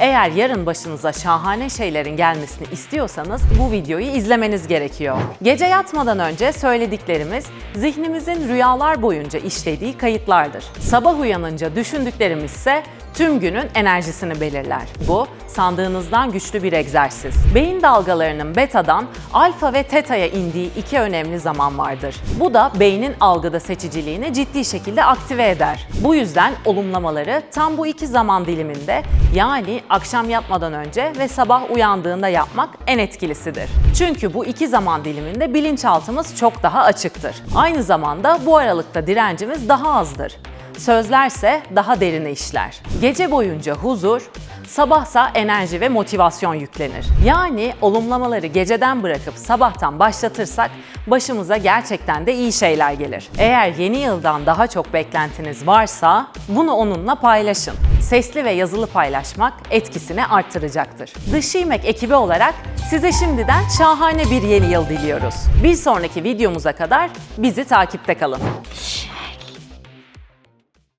Eğer yarın başınıza şahane şeylerin gelmesini istiyorsanız bu videoyu izlemeniz gerekiyor. Gece yatmadan önce söylediklerimiz zihnimizin rüyalar boyunca işlediği kayıtlardır. Sabah uyanınca düşündüklerimiz ise tüm günün enerjisini belirler. Bu sandığınızdan güçlü bir egzersiz. Beyin dalgalarının betadan alfa ve teta'ya indiği iki önemli zaman vardır. Bu da beynin algıda seçiciliğini ciddi şekilde aktive eder. Bu yüzden olumlamaları tam bu iki zaman diliminde yani akşam yatmadan önce ve sabah uyandığında yapmak en etkilisidir. Çünkü bu iki zaman diliminde bilinçaltımız çok daha açıktır. Aynı zamanda bu aralıkta direncimiz daha azdır. Sözlerse daha derine işler. Gece boyunca huzur, sabahsa enerji ve motivasyon yüklenir. Yani olumlamaları geceden bırakıp sabahtan başlatırsak başımıza gerçekten de iyi şeyler gelir. Eğer yeni yıldan daha çok beklentiniz varsa bunu onunla paylaşın. Sesli ve yazılı paylaşmak etkisini arttıracaktır. The She-Mac ekibi olarak size şimdiden şahane bir yeni yıl diliyoruz. Bir sonraki videomuza kadar bizi takipte kalın.